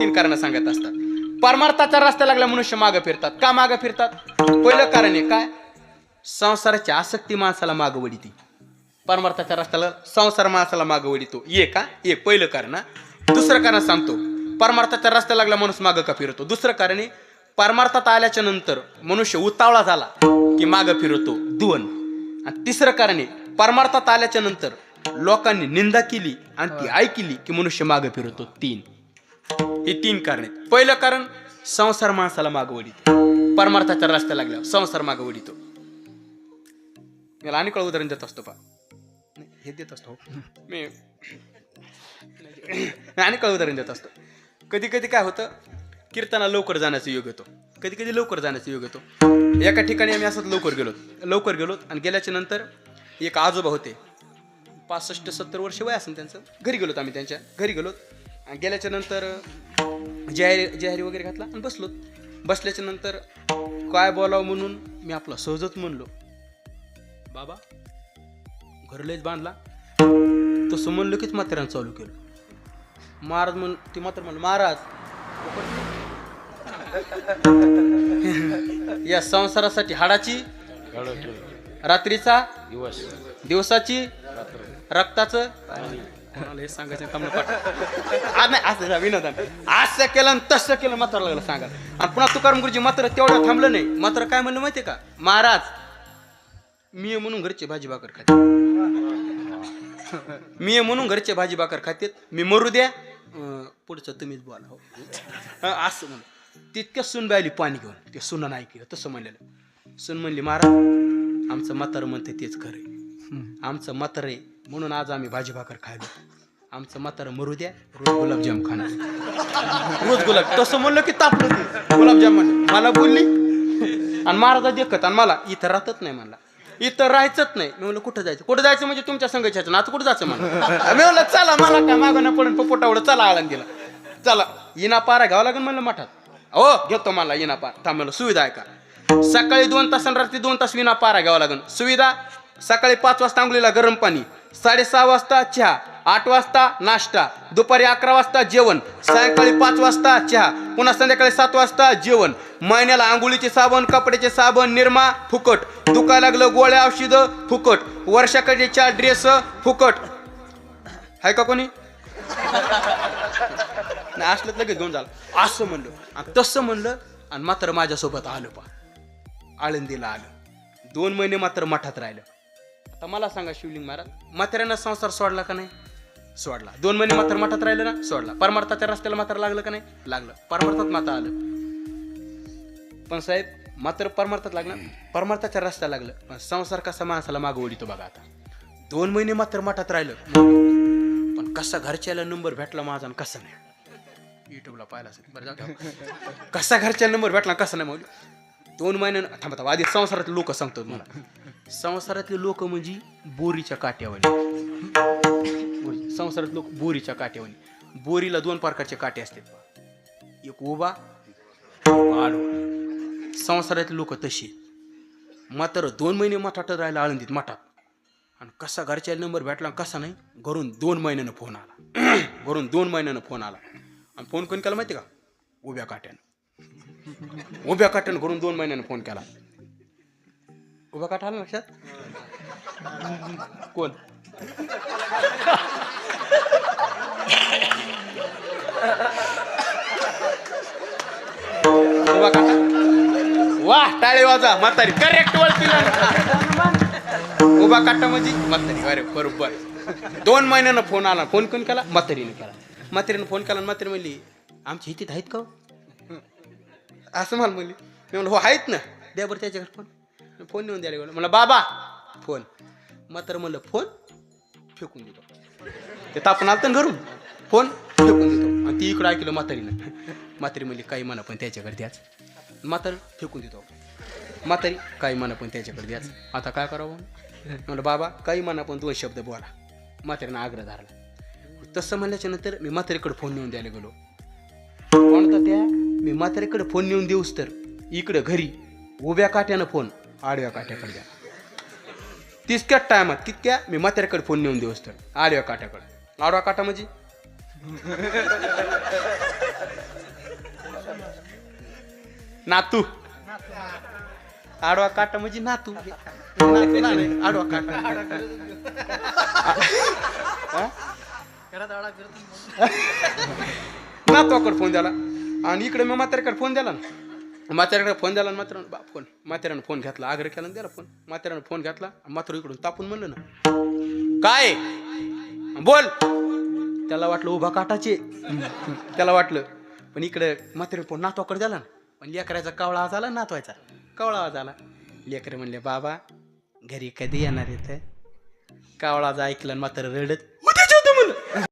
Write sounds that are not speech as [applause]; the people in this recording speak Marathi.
तीन कारण सांगत असतात. परमार्थाचा रस्ता लागला मनुष्य मागं फिरतात. का मागं फिरतात? पहिलं कारण आहे काय? संसाराची आसक्ती माणसाला मागं वडिती परमार्थाच्या रस्त्याला संसार माणसाला मागं वडितो ये का? ये पहिलं कारण. हा. दुसरं कारण सांगतो. परमार्थाच्या रस्त्याला लागला माणूस मागं का फिरतो? दुसरं कारण आहे परमार्थात आल्याच्यानंतर मनुष्य उतावळा झाला की मागं फिरतो. दोन आणि तिसरं कारण आहे परमार्थात आल्याच्यानंतर लोकांनी निंदा केली आणि ती ऐकली की मनुष्य मागं फिरतो. तीन. हे तीन कारण. आहेत पहिलं कारण संसार माणसाला मागवडीतो परमार्थाच्या रस्त्या लागल्यावर संसार मागवडीतो मला आणि कळ उदाहरण देत असतो पा हे देत असतो. मी [coughs] आणि कळ उदाहरण देत असतो. कधी कधी काय होतं कीर्तना लवकर जाण्याचा योग येतो. कधी कधी लवकर जाण्याचा योग येतो. एका ठिकाणी आम्ही असंच लवकर गेलो लवकर गेलो आणि गेल्याच्यानंतर एक आजोबा होते. पासष्ट सत्तर वर्ष वय असेल त्यांचं. घरी गेलोत आम्ही त्यांच्या. घरी गेलोत. गेल्याच्यानंतर जाहिरी जाहिरी वगैरे घातला आणि बसलोत बसल्याच्या नंतर काय बोलावं म्हणून मी आपला सहजच म्हणलो. बाबा घर लयच बांधला. तसं म्हणलं कीच म्हाताऱ्यानं चालू केलं. महाराज म्हण ती मात्र म्हणलं महाराज या संसारासाठी हाडाची. रात्रीचा दिवस. दिवसाची रक्ताचं कोणाला हे सांगायचं काम [laughs] नाही असं विनोदान. असं केलं आणि तसं केलं मात्र लागलं सांगा आणि पुन्हा तुकाराम गुरुजी मात्र तेवढं थांबलं नाही. मात्र काय म्हणलं माहितीये का? महाराज मी म्हणून घरचे भाजी भाकर खाते. मी म्हणून घरचे भाजी भाकर खातेत मी मरू द्या. पुढचं तुम्हीच बोला. हो. असं म्हणलं. तितक्या सुनबाई आली पाणी घेऊन. ते सुनं नाही केलं तसं म्हणलेलं. सुन म्हणली महाराज आमचं म्हातारं म्हणते तेच खरं आमचं म्हातारं आहे. म्हणून आज आम्ही भाजी भाकर खायलो आमचं म्हातारं मरू द्या रोज गुलाबजाम खाणार. रोज गुलाब तसं म्हणलं की तापलं ते गुलाबजाम म्हणलं मला बोलली. आणि महाराजा देखत आणि मला इथं राहतच नाही म्हणला. इथं राहायचंच नाही. मी म्हणलं कुठं जायचं? कुठं जायचं म्हणजे तुमच्या संघ ना आता कुठं जायचं म्हणलं? मी म्हणलं चला मला काय मागं ना पडून पोटावडं चला दिला चला इना पारा घ्यावं लागेल म्हणलं मठात. हो घेतो मला इना पार. थांबलं सुविधा आहे का? सकाळी दोन तास आणि रात्री दोन तास विना पारा घ्यावा लागेल. सुविधा? सकाळी पाच वाजता आंघोळीला गरम पाणी. साडेसहा वाजता चहा आठ वाजता नाश्ता दुपारी अकरा वाजता जेवण सायंकाळी पाच वाजता चहा पुन्हा संध्याकाळी सात वाजता जेवण. महिन्याला आंघोळीचे साबण कपड्याचे साबण निरमा फुकट. दुखायला लागलं गोळ्या औषधं फुकट. वर्षाकडे चार ड्रेस फुकट. आहे का कोणी? नाही असलं लगेच घेऊन झालं असं म्हणलं. आणि तसं म्हणलं आणि मात्र माझ्यासोबत आलं पा आळंदीला आलं. दोन महिने मात्र मठात राहिलं. आता मला सांगा शिवलिंग महाराज म्हाताऱ्यानं संसार सोडला का नाही? सोडला. दोन महिने मात्र मठात राहिलं ना? सोडला. परमार्थाच्या रस्त्याला मात्र लागलं का नाही? लागलं. परमार्थात माता आलं. पण साहेब मात्र परमार्थात लागलं? परमार्थाच्या रस्त्याला लागलं. पण संसार कसा माणसाला मागं ओढितो बघा आता. दोन महिने मात्र मठात राहिलं. पण कसा घरच्याला नंबर भेटला माझा आणि कसा नाही? युट्यूबला पाहिला असेल. बरं कसा घरच्या नंबर भेटला कसा नाही मग? दोन महिन्यानं थांबा थांबा आधी संसारातले लोक सांगतो मला संसारातले लोक म्हणजे बोरीच्या काट्यावानी संसारात लोक बोरीच्या काट्यावानी बोरीला दोन प्रकारचे काटे असतात एक उभा आडवा. संसारातले लोक तसे मात्र दोन महिने मठात राहिला आळंदीत मठात आणि कसा घरच्या नंबर भेटला आणि कसा नाही घरून दोन महिन्यानं फोन आला. [clears throat] घरून दोन महिन्यानं फोन आला. आणि फोन कोण केला माहिती का? उभ्या काट्यानं. उभ्या काट्यानं घरून दोन महिन्यानं फोन केला. उभ्या काटा आला लक्षात? कोण? उभा वा टाळे वाजा म्हातारी. करेक्ट वळती उभा काटा म्हणजे म्हातारी. अरे बरोबर. दोन महिन्यानं फोन आला. फोन कोण केला? म्हातारीने केला. म्हातारीने फोन केला म्हातारी म्हणली आमची हितीत आहेत का हो?" असं मला. म्हणली मी म्हणलं हो आहेत ना. द्या बरं त्याच्याकडे फोन. फोन नेऊन द्यायला गेलो. म्हणलं बाबा फोन. मात्र म्हणलं फोन फेकून देतो. ते तापून आलं ना घरून. फोन फेकून देतो. आणि ती इकडं ऐकलं म्हातारीनं. म्हातारी म्हणली काही म्हणा पण त्याच्याकडे द्याच. म्हातार फेकून देतो. म्हातारी काही म्हणा पण त्याच्याकडे द्याच. आता काय करावं? म्हणलं बाबा काही म्हणा पण दोन शब्द बोला. म्हातारीनं आग्रह धरला. तसं म्हणल्याच्या नंतर मी म्हातारीकडे फोन नेऊन द्यायला गेलो. कोणता त्या? मी म्हातारीकडे फोन नेऊन देऊस तर. इकडं घरी. उभ्या काट्यानं फोन आडव्या काट्याकडे द्या. तितक्याच टायमात तितक्या मी म्हाताऱ्याकडे फोन नेऊन देऊस तर. आडव्या काट्याकडे. आडवा काटा म्हणजे? नातू. आडवा काटा म्हणजे नातू. आडवा काटा? नातवाकडे फोन द्याला. आणि इकडे मी म्हाताऱ्याकडे फोन द्याला ना. म्हाताऱ्याकडे फोन दिला मात्र बाप फोन म्हाताऱ्यानं फोन घेतला आग्रह केला दिला फोन म्हाताऱ्यानं फोन घेतला आणि इकडून तापून म्हणलं ना. काय? बोल. त्याला वाटलं उभा काटाचे त्याला वाटलं. पण इकडे म्हातारे फोन नातवाकडे झाला ना. पण लेकराचा कावळा आवाज आला नातवायचा कावळा आवाज आला. लेकरं म्हणले बाबा घरी कधी येणार येतं कावळा जा ऐकलं मात्र रडत